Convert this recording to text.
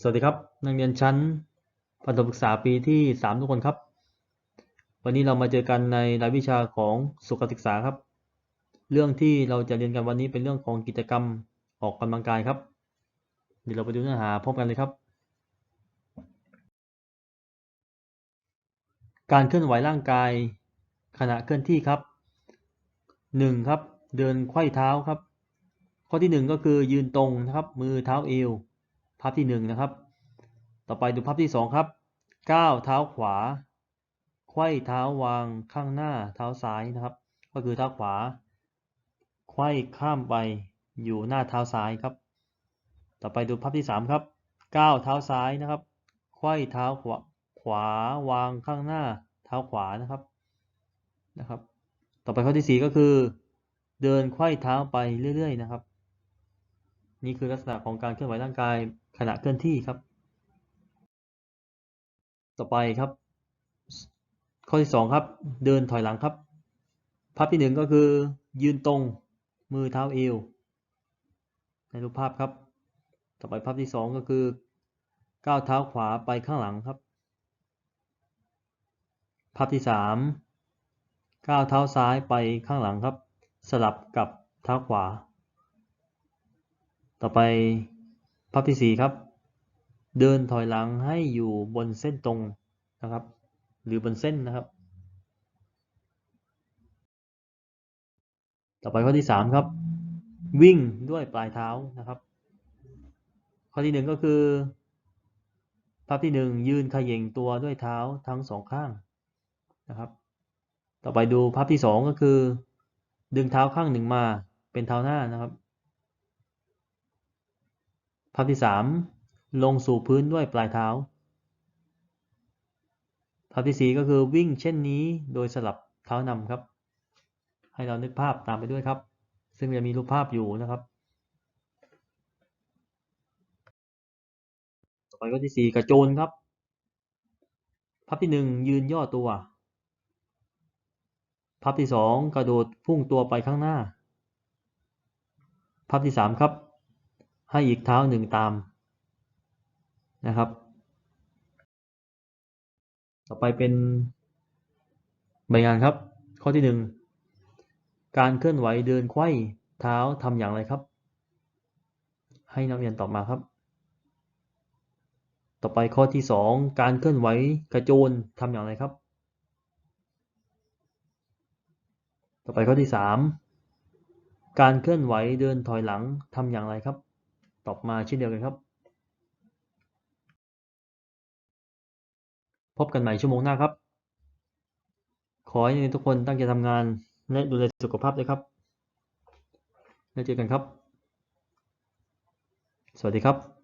สวัสดีครับ นักเรียนชั้นประถมศึกษาปีที่สามทุกคนครับ วันนี้เรามาเจอกันในรายวิชาของสุขศึกษาครับ เรื่องที่เราจะเรียนกันวันนี้เป็นเรื่องของกิจกรรมออกกำลังกายครับ เดี๋ยวเราไปดูเนื้อหาพร้อมกันเลยครับ การเคลื่อนไหวร่างกายขณะเคลื่อนที่ครับหนึ่งครับ เดินไขว้เท้าครับ ข้อที่หนึ่งก็คือยืนตรงนะครับ มือเท้าเอว ภาพที่หนึ่งนะครับ ต่อไปดูภาพที่สองครับก้าวเท้าขวาไขว้เท้าวางข้างหน้าเท้าซ้ายนะครับ ก็คือเท้าขวาไขว้ข้ามไปอยู่หน้าเท้าซ้ายครับ ต่อไปดูภาพที่สามครับก้าวเท้าซ้ายนะครับไขว้เท้าขวาขวาวางข้างหน้าเท้าขวานะครับนะครับ ต่อไปข้อที่สี่ก็คือ เดินไขว้เท้าไปเรื่อย ๆ นะครับ นี่คือลักษณะของการเคลื่อนไหวร่างกาย ขณะเคลื่อนที่ครับ ต่อไปครับ ข้อที่สองครับ เดินถอยหลังครับภาพที่หนึ่งก็คือ ยืนตรงมือเท้าเอวในรูปภาพครับ ต่อไปภาพที่สองก็คือก้าวเท้าขวาไปข้างหลังครับ ภาพที่สามก้าวเท้าซ้ายไปข้างหลังครับ สลับกับเท้าขวา ต่อไป ภาพที่สี่ครับ เดินถอยหลังให้อยู่บนเส้นตรงนะครับ หรือบนเส้นนะครับ ต่อไปข้อที่สามครับ วิ่งด้วยปลายเท้านะครับ ข้อที่หนึ่งก็คือ ภาพที่หนึ่งยืนขย่งตัวด้วยเท้าทั้งสองข้างนะครับ ต่อไปดูภาพที่สองก็คือ ดึงเท้าข้างหนึ่งมาเป็นเท้าหน้านะครับ ภาพที่สามลงสู่พื้นด้วยปลายเท้า ภาพที่สี่ก็คือวิ่งเช่นนี้โดยสลับเท้านำครับ ให้เรานึกภาพตามไปด้วยครับ ซึ่งจะมีรูปภาพอยู่นะครับ ต่อไปก็ที่สี่กระโจนครับ ภาพที่หนึ่งยืนย่อตัว ภาพที่สองกระโดดพุ่งตัวไปข้างหน้า ภาพที่สามครับ ให้อีกเท้าหนึ่งตามนะครับ ต่อไปเป็นใบงานครับ ข้อที่หนึ่งการเคลื่อนไหวเดินไขว้เท้าทำอย่างไรครับ ให้นักเรียนตอบมาครับ ต่อไปข้อที่สองการเคลื่อนไหวกระโจนทำอย่างไรครับ ต่อไปข้อที่สามการเคลื่อนไหวเดินถอยหลังทำอย่างไรครับ ตอบมาเช่นเดียวกันครับ พบกันใหม่ชั่วโมงหน้าครับ ขอให้ทุกคนตั้งใจทำงานและดูแลสุขภาพด้วยครับแล้วเจอกันครับ สวัสดีครับ